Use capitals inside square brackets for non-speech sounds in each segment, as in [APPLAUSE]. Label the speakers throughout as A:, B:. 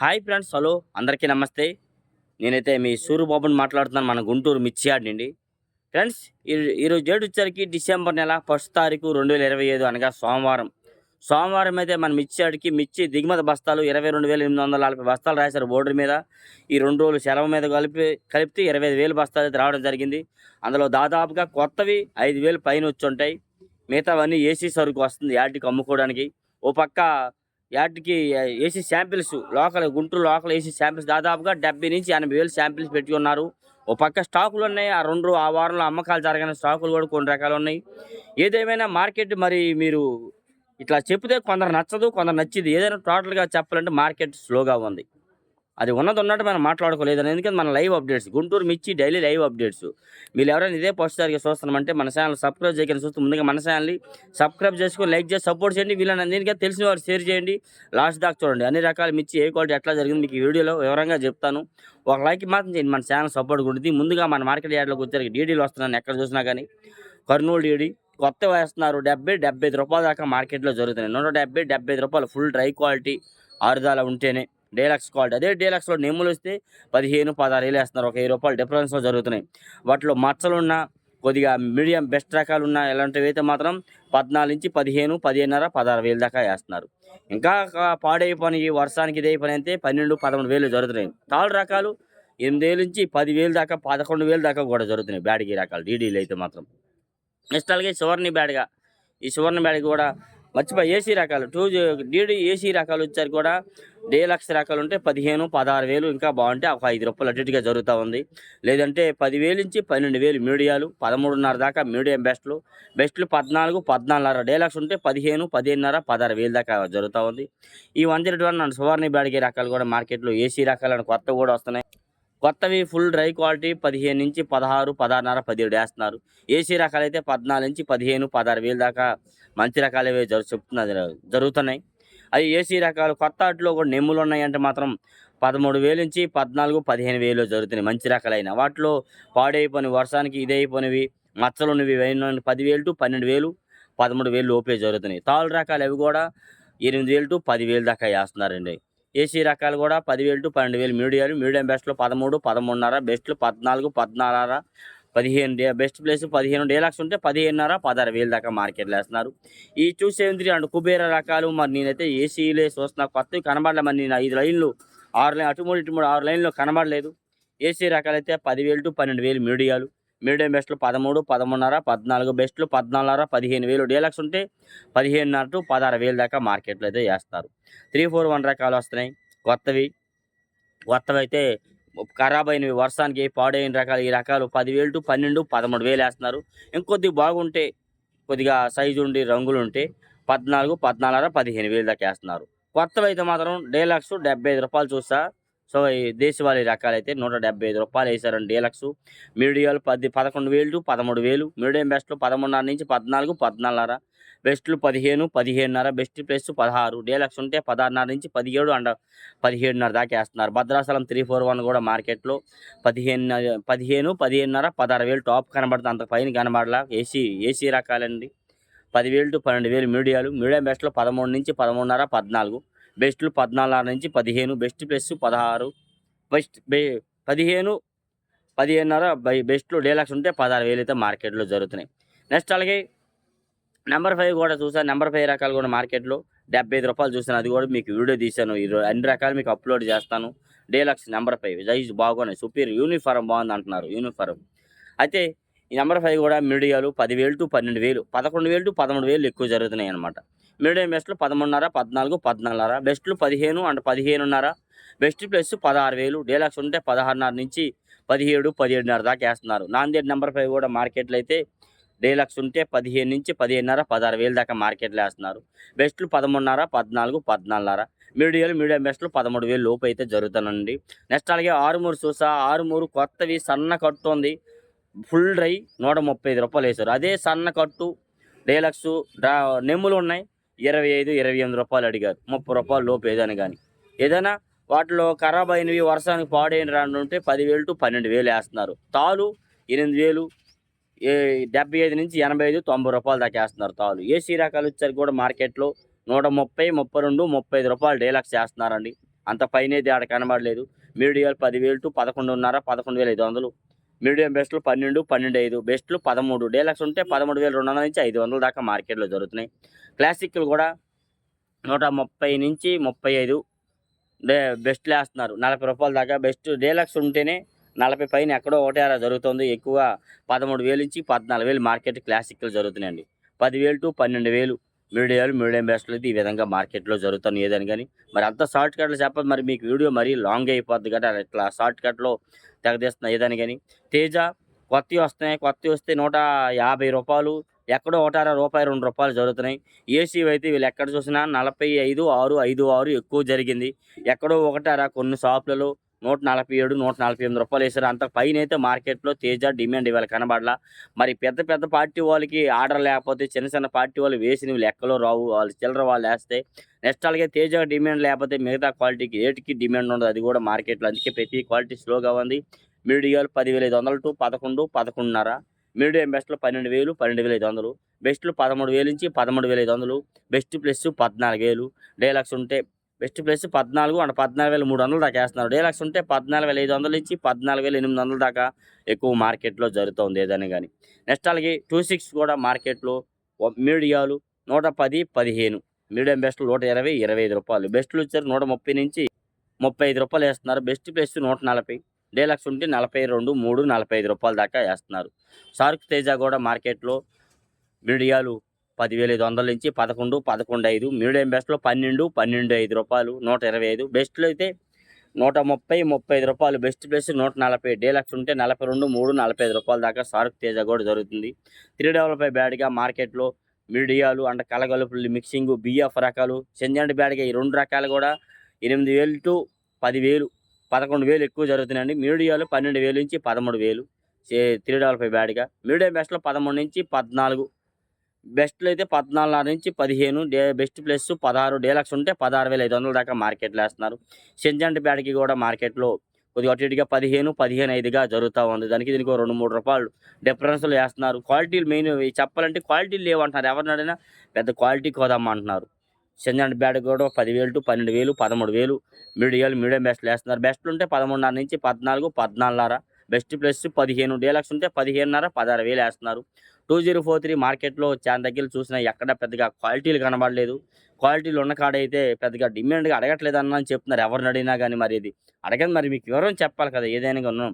A: Hi friends hello. అందరికీ నమస్తే. నేనైతే మీ సూర్యబాబుని మాట్లాడుతున్నాను మన గుంటూరు మిర్చియాడ్ నుండి ఫ్రెండ్స్ ఈరోజు డేట్ వచ్చరికి డిసెంబర్ నెల ఫస్ట్ తారీఖు రెండు వేల ఇరవై ఐదు అనగా సోమవారం. సోమవారం అయితే మన మిర్చియాడికి మిర్చి దిగుమతి బస్తాలు ఇరవై రెండు వేల ఎనిమిది వందల నలభై బస్తాలు రాశారు బోర్డు మీద. ఈ రెండు రోజులు సెలవు మీద కలిపి కలిపితే ఇరవై ఐదు వేలు బస్తాలు అయితే రావడం జరిగింది. అందులో దాదాపుగా కొత్తవి ఐదు వేలు పైన వచ్చి ఉంటాయి. మిగతావన్నీ ఏసీ సరుకు వస్తుంది యాడ్కి అమ్ముకోవడానికి. ఓ పక్క యాటికి AC samples local Guntur local AC samples దాదాపుగా డెబ్బై నుంచి ఎనభై వేలు శాంపిల్స్ పెట్టి ఉన్నారు. ఓ పక్క స్టాకులు ఉన్నాయి ఆ రెండు ఆ వారంలో అమ్మకాలు జరగని స్టాకులు కూడా కొన్ని రకాలు ఉన్నాయి. ఏదేమైనా మార్కెట్ మరి మీరు ఇట్లా చెప్తే కొందరు నచ్చదు కొందరు నచ్చింది. ఏదైనా టోటల్గా చెప్పాలంటే మార్కెట్ స్లోగా ఉంది. అది ఉన్నది ఉన్నట్టు మనం మాట్లాడుకోలేదని ఎందుకంటే మన లైవ్ అప్డేట్స్ గుంటూరు మిర్చి డైలీ లైవ్ అప్డేట్స్. మీరు ఎవరైనా ఇదే ఫస్ట్ చూస్తున్నామంటే మన ఛానల్ సబ్స్క్రైబ్ చేయకుండా. చూస్తే ముందుగా మన ఛానల్ని సబ్స్క్రైబ్ చేసుకొని లైక్ చేసి సపోర్ట్ చేయండి. వీళ్ళని దీనికి తెలిసిన వారు షేర్ చేయండి. లాస్ట్ దాకా చూడండి. అన్ని రకాల మిర్చి ఏ క్వాలిటీ ఎట్లా జరిగింది మీకు వీడియోలో వివరంగా చెప్తాను. ఒక లైక్ మాత్రం చేయండి. మన ఛానల్ సపోర్ట్ ఉంటుంది ముందుగా మన మార్కెట్ యార్డ్లోకి వచ్చేసరికి డీడీలు వస్తున్నాను ఎక్కడ చూసినా కానీ కర్నూలు డీడీ కొత్త వేస్తున్నారు. డెబ్బై డెబ్బై రూపాయల దాకా మార్కెట్లో జరుగుతున్నాయి. నూట డెబ్బై డెబ్బై రూపాయలు ఫుల్ డ్రై క్వాలిటీ ఆరుదాల ఉంటేనే. Deluxe quality. అదే డీలక్స్లో నెమ్ములు వస్తే పదిహేను పదహారు వేలు వేస్తున్నారు. ఒక వెయ్యి రూపాయలు డిఫరెన్స్లో జరుగుతున్నాయి. వాటిలో మచ్చలున్న కొద్దిగా మీడియం బెస్ట్ రకాలు ఉన్న ఇలాంటివి అయితే మాత్రం పద్నాలుగు నుంచి పదిహేను పదిహేనున్నర పదహారు వేలు దాకా వేస్తున్నారు. ఇంకా పాడై పాడైపోయి ఈ వర్షానికి ఇదే పని అయితే పన్నెండు పదమూడు వేలు జరుగుతున్నాయి. తాళ్ళు రకాలు ఎనిమిది వేలు నుంచి పది వేలు దాకా పదకొండు వేలు దాకా కూడా జరుగుతున్నాయి బ్యాడ్కి రకాలు. డీడీలు అయితే మాత్రం. నెక్స్ట్ అలాగే సువర్ణి బ్యాడ్గా ఈ సువర్ణ బ్యాడ్ కూడా మర్చిపోయి ఏసీ రకాలు టూ డీడీ ఏసీ రకాలు వచ్చారు కూడా. డీలక్స్ రకాలు ఉంటే పదిహేను పదహారు వేలు ఇంకా బాగుంటే ఒక ఐదు రూపాయలు అటు ఇటుగా జరుగుతూ ఉంది. లేదంటే పదివేలు నుంచి పన్నెండు వేలు మీడియాలు పదమూడున్నర దాకా మీడియం బెస్ట్లు. బెస్ట్లు పద్నాలుగు పద్నాలుగున్నర. డీలక్స్ ఉంటే పదిహేను పదిహేనున్నర పదహారు వేలు దాకా జరుగుతూ ఉంది. ఈ వన్ జీరో వన్ సువర్ణ బ్యాడ్కి రకాలు కూడా మార్కెట్లో ఏసీ రకాలను కొత్త కూడా వస్తున్నాయి. కొత్తవి ఫుల్ డ్రై క్వాలిటీ పదిహేను నుంచి పదహారు పదహారున్నర పదిహేడు వేస్తున్నారు. ఏసీ రకాలు అయితే పద్నాలుగు నుంచి పదిహేను పదహారు వేలు దాకా మంచి రకాలవే జరు చెప్తున్నది జరుగుతున్నాయి. అవి ఏసీ రకాలు కొత్త వాటిలో కూడా నెమ్ములు ఉన్నాయంటే మాత్రం పదమూడు వేలు నుంచి పద్నాలుగు పదిహేను వేలు జరుగుతున్నాయి మంచి రకాలైన. వాటిలో పాడైపోయిన వర్షానికి ఇదైపోయినవి మచ్చలు ఉన్నవి పదివేలు టు పన్నెండు వేలు పదమూడు వేలు లోపే జరుగుతున్నాయి. తాళ్ళు రకాలు అవి కూడా ఎనిమిది వేలు టు పదివేలు దాకా వేస్తున్నారండి. ఏసీ రకాలు కూడా పదివేలు టు పన్నెండు వేలు మీడియాలు మీడియం బెస్ట్లో పదమూడు పదమూడున్నర బెస్ట్లు పద్నాలుగు పద్నాలుగున్నర పదిహేను డే బెస్ట్ ప్లేస్ పదిహేను డేలక్స్ ఉంటే పదిహేనున్నర పదహారు వేలు దాకా మార్కెట్లో వేస్తున్నారు. ఈ two seven three and Kubera రకాలు మరి నేనైతే ఏసీలే చూస్తున్నా. కొత్తవి కనబడలే మరి నేను ఐదు లైన్లు ఆరు లైన్ అటు మూడు ఇటు మూడు ఆరు లైన్లు కనబడలేదు. ఏసీ రకాలైతే పదివేలు టు పన్నెండు వేలు మీడియాలు. మీడియం బెస్ట్లు పదమూడు పదమూడున్నర పద్నాలుగు బెస్ట్లు పద్నాలుగున్నర పదిహేను వేలు డీలక్స్ ఉంటే పదిహేనున్నర టు పదహారు వేలు దాకా మార్కెట్లో అయితే వేస్తారు. త్రీ ఫోర్ వన్ రకాలు వస్తున్నాయి. కొత్తవి. కొత్తవి అయితే ఖరాబ్ అయినవి వర్షానికి పాడైన రకాలు. ఈ రకాలు పదివేలు టు పన్నెండు పదమూడు వేలు వేస్తున్నారు. ఇంకొద్ది బాగుంటే కొద్దిగా సైజు ఉండి రంగులు ఉంటే పద్నాలుగు పద్నాలుగు పదిహేను వేలు దాకా వేస్తున్నారు. కొత్తవి అయితే మాత్రం డేలక్స్ డెబ్బై ఐదు రూపాయలు చూస్తా. సో ఈ దేశవాళీ రకాలైతే అయితే నూట డెబ్బై ఐదు రూపాయలు వేసారండి డీలక్స్. మీడియాలు పది పదకొండు వేలు టు పదమూడు వేలు. మీడియం బెస్ట్లు పదమూడున్నర నుంచి పద్నాలుగు పద్నాలుగున్నర. బెస్ట్లు పదిహేను పదిహేనున్నర బెస్ట్ ప్లస్ పదహారు. డీలక్స్ ఉంటే పదహారున్నర నుంచి పదిహేడు అండ్ పదిహేడున్నర దాకా వేస్తున్నారు. భద్రాచలం త్రీ ఫోర్ వన్ కూడా మార్కెట్లో పదిహేను పదిహేను పదిహేనున్నర పదహారు వేలు టాప్ కనబడుతుంది. అంత పైన కనబడలా. AC AC రకాలండి. పదివేలు టు పన్నెండు వేలు మీడియాలు. మీడియం బెస్ట్లో పదమూడు నుంచి పదమూడున్నర పద్నాలుగు. బెస్ట్లు పద్నాలుగు నుంచి పదిహేను బెస్ట్ ప్లస్ పదహారు బెస్ట్ బే పదిహేను పదిహేనున్నర బై బెస్ట్లు డీలక్స్ ఉంటే పదహారు వేలు అయితే మార్కెట్లో జరుగుతున్నాయి. నెక్స్ట్ అలాగే నెంబర్ ఫైవ్ కూడా చూసాను. నెంబర్ ఫైవ్ రకాలు కూడా మార్కెట్లో డెబ్బై ఐదు రూపాయలు చూసాను. అది కూడా మీకు వీడియో తీశాను. ఈ అన్ని రకాలు మీకు అప్లోడ్ చేస్తాను. Deluxe number five. జైజ్ బాగున్నాయి. సూపర్ యూనిఫారం బాగుంది అంటున్నారు. యూనిఫారం అయితే ఈ నెంబర్ ఫైవ్ కూడా మీడియాలు పదివేలు టు పన్నెండు వేలు పదకొండు వేలు టు పదమూడు వేలు ఎక్కువ జరుగుతున్నాయి అనమాట మీడియం బెస్ట్లు పదమూడున్నర పద్నాలుగు పద్నాలుగున్నర. బెస్ట్లు పదిహేను అండ్ పదిహేనున్నర. బెస్ట్ ప్లస్ పదహారు వేలు. డీలక్స్ ఉంటే పదహారున్నర నుంచి పదిహేడు పదిహేడున్నర దాకా వేస్తున్నారు. నాందేడ్ నెంబర్ ఫైవ్ కూడా మార్కెట్లో అయితే డీలక్స్ ఉంటే పదిహేను నుంచి పదిహేనున్నర పదహారు వేలు దాకా మార్కెట్లో వేస్తున్నారు. బెస్ట్లు పదమూడున్నర పద్నాలుగు పద్నాలుగున్నర. మీడియాలు మీడియం బెస్ట్లు పదమూడు వేలు లోపు అయితే జరుగుతానండి. నెక్స్ట్ అలాగే ఆరుమూరు చూసా. ఆరుమూరు కొత్తవి సన్న కట్టు ఉంది. ఫుల్ డ్రై నూట ముప్పై ఐదు రూపాయలు వేశారు. అదే సన్న కట్టు డీలక్స్ డ్రా నెమ్ములు ఉన్నాయి. ఇరవై ఐదు ఇరవై ఎనిమిది రూపాయలు అడిగారు. ముప్పై రూపాయలు లోపు ఏదైనా కానీ ఏదైనా వాటిలో ఖరాబ్ అయినవి వర్షానికి పాడైన రానుంటే పదివేలు టు పన్నెండు వేలు వేస్తున్నారు. తాలు ఎనిమిది వేలు ఏ డెబ్బై ఐదు నుంచి ఎనభై ఐదు తొంభై రూపాయలు దాకా వేస్తున్నారు తాలు. ఏసీ రకాలు వచ్చేసరికి కూడా మార్కెట్లో నూట ముప్పై ముప్పై రెండు ముప్పై ఐదు రూపాయలు డీలక్స్ చేస్తున్నారండి అంత పైన ఆడ కనబడలేదు. మీడియాలు పదివేలు టు పదకొండున్నర పదకొండు వేల ఐదు వందలు. మీడియం బెస్ట్లు పన్నెండు పన్నెండు ఐదు బెస్ట్లు పదమూడు. డేలక్స్ ఉంటే పదమూడు వేల రెండు వందల నుంచి ఐదు వందల దాకా మార్కెట్లో జరుగుతున్నాయి. క్లాసిక్లు కూడా నూట ముప్పై నుంచి ముప్పై ఐదు డే బెస్ట్లు వేస్తున్నారు. నలభై రూపాయల దాకా బెస్ట్. డేలక్స్ ఉంటేనే నలభై పైన ఎక్కడో ఒకటే అలా జరుగుతుంది. ఎక్కువ పదమూడు వేలు నుంచి పద్నాలుగు వేలు మార్కెట్ క్లాసిక్లు జరుగుతున్నాయండి. పదివేలు టు పన్నెండు వేలు మీడియాలు మీడియం బెస్ట్లు ఈ విధంగా మార్కెట్లో జరుగుతాను ఏదని కానీ మరి అంత షార్ట్ కట్లు చెప్పదు. మరి మీకు వీడియో మరీ లాంగ్ అయిపోద్ది కదా ఇట్లా షార్ట్ కట్లో తెగదీస్తున్నా ఏదని కానీ. తేజ కొత్తవి వస్తున్నాయి. కొత్తవి వస్తే నూట యాభై రూపాయలు ఎక్కడో ఒకటార రూపాయి రెండు రూపాయలు జరుగుతున్నాయి. ఏసీ అయితే వీళ్ళు ఎక్కడ చూసినా నలభై ఐదు ఆరు ఐదు ఆరు ఎక్కువ జరిగింది. ఎక్కడో ఒకటారా కొన్ని షాపులలో నూట నలభై ఏడు నూట నలభై ఎనిమిది రూపాయలు వేశారు. అంత పైన అయితే మార్కెట్లో తేజ డిమాండ్ ఇవాళ కనబడలా. మరి పెద్ద పెద్ద పార్టీ వాళ్ళకి ఆర్డర్ లేకపోతే చిన్న చిన్న పార్టీ వాళ్ళు వేసినవి లెక్కలో రావు. వాళ్ళు చిల్లర వాళ్ళు వేస్తే నెక్స్ట్ అలాగే తేజ డిమాండ్ లేకపోతే మిగతా క్వాలిటీకి ఏటికి డిమాండ్ ఉండదు. అది కూడా మార్కెట్లో. అందుకే ప్రతి క్వాలిటీ స్లోగా ఉంది. మీడియాలు పదివేల ఐదు వందలు టు పదకొండు పదకొండున్నర. మీడియం బెస్ట్లో పన్నెండు వేలు పన్నెండు వేల ఐదు వందలు. బెస్ట్లు పదమూడు వేలు నుంచి పదమూడు వేల ఐదు వందలు. బెస్ట్ ప్లస్ పద్నాలుగు వేలు. డైలాగ్స్ ఉంటే బెస్ట్ ప్లేస్ పద్నాలుగు అండ్ పద్నాలుగు వేల మూడు వందల దాకా వేస్తున్నారు. డీలక్స్ ఉంటే పద్నాలుగు వేల ఐదు వందల నుంచి పద్నాలుగు వేల ఎనిమిది వందల దాకా ఎక్కువ మార్కెట్లో జరుగుతుంది ఏదైనా కానీ నెక్స్ట్ అలాగే టూ సిక్స్ కూడా మార్కెట్లో మీడియాలు నూట పది పదిహేను. మీడియం బెస్ట్లు నూట ఇరవై ఇరవై ఐదు రూపాయలు. బెస్ట్లు వచ్చారు నూట ముప్పై నుంచి ముప్పై ఐదు రూపాయలు వేస్తున్నారు. బెస్ట్ ప్లేస్ నూట నలభై. డీలక్స్ ఉంటే నలభై రెండు మూడు నలభై ఐదు రూపాయల దాకా వేస్తున్నారు. సార్క్ తేజ కూడా మార్కెట్లో మీడియాలు పదివేల ఐదు వందల నుంచి పదకొండు పదకొండు ఐదు. మీడియం బెస్ట్లో పన్నెండు పన్నెండు ఐదు రూపాయలు నూట ఇరవై ఐదు. బెస్ట్లో అయితే నూట ముప్పై ముప్పై ఐదు రూపాయలు. బెస్ట్ ప్లస్ నూట నలభై. డీలక్స్ ఉంటే నలభై రెండు మూడు నలభై ఐదు రూపాయల దాకా సార్క్ తేజ కూడా జరుగుతుంది. త్రీ డెవలపై బ్యాడ్గా మార్కెట్లో మీడియాలు అండ్ కలగలుపులు మిక్సింగ్ బిఎఫ్ రకాలు చెంజండి బ్యాడ్గా ఈ రెండు రకాలు కూడా ఎనిమిది వేలు టు పదివేలు పదకొండు వేలు ఎక్కువ జరుగుతున్నాయండి. మీడియాలు పన్నెండు వేలు నుంచి పదమూడు వేలు. త్రీ డెవలపై బ్యాడ్గా. మీడియం బెస్ట్లో పదమూడు నుంచి పద్నాలుగు బెస్ట్లో అయితే పద్నాలుగు నుంచి పదిహేను డే బెస్ట్ ప్లస్ పదహారు డేలక్స్ ఉంటే పదహారు వేల ఐదు వందల దాకా మార్కెట్లో వేస్తున్నారు. సెంజంట్ బ్యాడ్కి కూడా మార్కెట్లో కొద్దిగా అటు ఇటుగా పదిహేను పదిహేను ఐదుగా జరుగుతూ ఉంది. దానికి దీనికి రెండు మూడు రూపాయలు డిఫరెన్స్లు వేస్తున్నారు. క్వాలిటీలు మెయిన్ చెప్పాలంటే క్వాలిటీలు లేవంటున్నారు. ఎవరినైనా పెద్ద క్వాలిటీ కోదమ్మా అంటున్నారు. సెంజంట్ బ్యాడ్ కూడా పదివేలు టు పన్నెండు వేలు పదమూడు వేలు మీడియాలు మీడియం బెస్ట్లు వేస్తున్నారు. బెస్ట్లు ఉంటే పదమూడున్నర నుంచి పద్నాలుగు పద్నాలుగున్నర బెస్ట్ ప్లస్ పదిహేను డీలక్స్ ఉంటే పదిహేనున్నర పదహారు వేలు వేస్తున్నారు. టూ జీరో ఫోర్ త్రీ మార్కెట్లో చాలా దగ్గర చూసినా ఎక్కడ పెద్దగా క్వాలిటీలు కనబడలేదు. క్వాలిటీలు ఉన్న కాడ అయితే పెద్దగా డిమాండ్గా అడగట్లేదు అన్న చెప్తున్నారు. ఎవరిని అడిగినా కానీ మరి ఇది అడగదు. మరి మీకు వివరం చెప్పాలి కదా ఏదైనా ఉన్నాం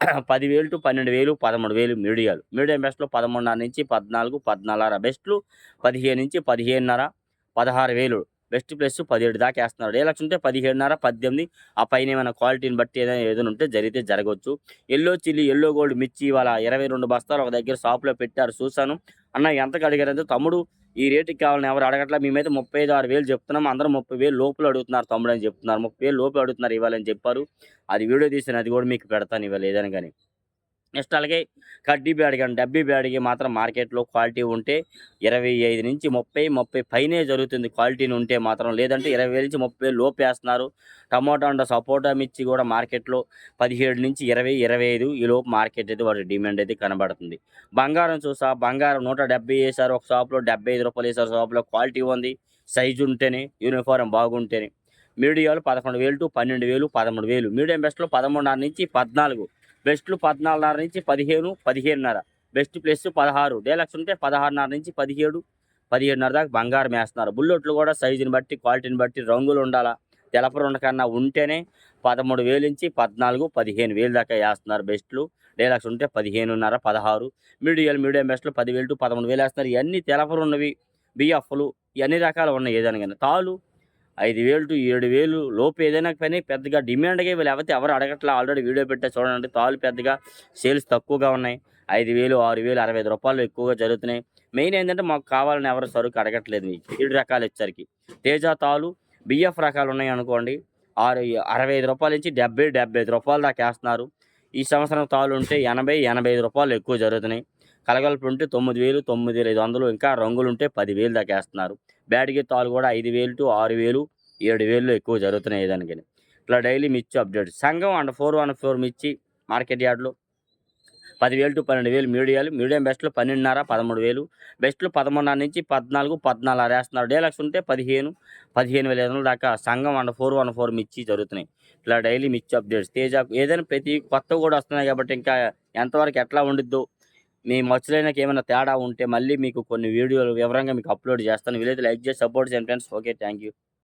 A: [COUGHS] పదివేలు టు పన్నెండు వేలు పదమూడు వేలు మీడియాలు. మీడియం బెస్ట్లో పదమూడున్నర నుంచి పద్నాలుగు పద్నాలుగున్నర బెస్ట్లు పదిహేను నుంచి పదిహేనున్నర పదహారు వేలు బెస్ట్ ప్లస్ పదిహేడు దాకా వేస్తున్నారు ఏ లక్ష ఉంటే పదిహేడున్నర పద్దెనిమిది ఆ పైన ఏమైనా క్వాలిటీని బట్టి ఏదైనా ఏదైనా ఉంటే జరిగితే జరగవచ్చు. ఎల్లో చిల్లీ ఎల్లో గోల్డ్ మిర్చి ఇవాళ ఇరవై రెండు బస్తాలు ఒక దగ్గర షాప్లో పెట్టారు. చూశాను. అన్న ఎంతకు అడిగారంటే తమ్ముడు ఈ రేటుకి కావాలని ఎవరు అడగట్లా మేమైతే ముప్పై ఐదు ఆరు వేలు చెప్తున్నాం. అందరూ ముప్పై వేలు లోపల అడుగుతున్నారు తమ్ముడు అని చెప్తున్నారు. ముప్పై వేలు లోపల అడుగుతున్నారు ఇవ్వాలని చెప్పారు. అది వీడియో తీసిన అది కూడా మీకు పెడతాను ఇవాళ ఏదైనా కానీ. నెక్స్ట్ అలాగే కడ్డీ బ్యాడ్ కానీ డబ్బీ బ్యాడ్కి మాత్రం మార్కెట్లో క్వాలిటీ ఉంటే ఇరవై ఐదు నుంచి ముప్పై ముప్పై పైనే జరుగుతుంది క్వాలిటీని ఉంటే మాత్రం. లేదంటే ఇరవై వేల నుంచి ముప్పై లోపు వేస్తున్నారు టమాటా అండ్ సపోటా మిర్చి కూడా మార్కెట్లో పదిహేడు నుంచి ఇరవై ఇరవై ఐదు ఈ లోపు మార్కెట్ అయితే వాటి డిమాండ్ అయితే కనబడుతుంది. బంగారం చూసా బంగారం నూట డెబ్బై వేశారు ఒక షాప్లో డెబ్బై ఐదు రూపాయలు వేశారు షాప్లో క్వాలిటీ ఉంది సైజు ఉంటేనే యూనిఫారం బాగుంటేనే. మీడియాలు పదకొండు వేలు టు పన్నెండు వేలు పదమూడు వేలు. మీడియం బెస్ట్లో పదమూడున్నర నుంచి పద్నాలుగు. బెస్ట్లు పద్నాలుగున్నర నుంచి పదిహేను పదిహేనున్నర. బెస్ట్ ప్లస్ పదహారు. డేలక్స్ ఉంటే పదహారున్నర నుంచి పదిహేడు పదిహేడున్నర దాకా బంగారం వేస్తున్నారు. బుల్లెట్లు కూడా సైజుని బట్టి క్వాలిటీని బట్టి రంగులు ఉండాలా? తెలప రెండు కన్నా ఉంటేనే పదమూడు వేలు నుంచి పద్నాలుగు పదిహేను వేలు దాకా వేస్తున్నారు బెస్ట్లు. డేలక్స్ ఉంటే పదిహేనున్నర పదహారు. మీడియం మీడియం బెస్ట్లు పదివేలు టు పదమూడు వేలు వేస్తున్నారు. ఇవన్నీ తెలపరు ఉన్నవి బిఎఫ్లు ఇవన్నీ రకాలు ఉన్నాయి ఏదైనా కానీ. తాలు ఐదు వేలు టు ఏడు వేలు లోపు ఏదైనా కానీ పెద్దగా డిమాండ్గా లేకపోతే ఎవరు అడగట్లా? ఆల్రెడీ వీడియో పెట్టే చూడండి. తాళ్ళు పెద్దగా సేల్స్ తక్కువగా ఉన్నాయి. ఐదు వేలు ఆరు వేలు అరవై ఐదు రూపాయలు ఎక్కువగా జరుగుతున్నాయి. మెయిన్ ఏంటంటే మాకు కావాలని ఎవరు సరుకు అడగట్లేదు మీకు. ఏడు రకాలు వచ్చరికి తేజ తాలు బిఎఫ్ రకాలు ఉన్నాయి అనుకోండి. ఆరు అరవై ఐదు రూపాయల నుంచి డెబ్బై డెబ్బై ఐదు రూపాయలు దాకా వేస్తున్నారు. ఈ సంవత్సరం తాలు ఉంటే ఎనభై ఎనభై ఐదు రూపాయలు ఎక్కువ జరుగుతున్నాయి. కలగలుపు ఉంటే తొమ్మిది వేలు తొమ్మిది వేల ఐదు వందలు ఇంకా రంగులు ఉంటే పదివేలు దాకా వేస్తున్నారు. బ్యాడ్కి తాలు కూడా ఐదు వేలు టు ఆరు వేలు ఏడు వేలు ఎక్కువ జరుగుతున్నాయి దానికి ఇట్లా డైలీ మిర్చి అప్డేట్. సంఘం అండ్ ఫోర్ వన్ ఫోర్ మిర్చి మార్కెట్ యార్డ్లో పదివేలు టు పన్నెండు వేలు మీడియాలు. మీడియం బెస్ట్లో పన్నెండున్నర పదమూడు వేలు. బెస్ట్లో పదమూడున్నర నుంచి పద్నాలుగు పద్నాలుగు వేస్తున్నారు. డేలక్స్ ఉంటే పదిహేను పదిహేను వేల ఐదు వందల దాకా సంఘం వన్ ఫోర్ వన్ ఫోర్ మిర్చి జరుగుతున్నాయి. ఇట్లా డైలీ మిర్చి అప్డేట్స్. తేజ ఏదైనా ప్రతి కొత్త కూడా వస్తున్నాయి కాబట్టి ఇంకా ఎంతవరకు ఎట్లా ఉండిద్దో మీ మచ్చులైనకి ఏమైనా తేడా ఉంటే మళ్ళీ మీకు కొన్ని వీడియోలు వివరంగా మీకు అప్లోడ్ చేస్తాను. వీలైతే లైక్ చేసి సపోర్ట్ చేయండి ఫ్రెండ్స్. Okay thank you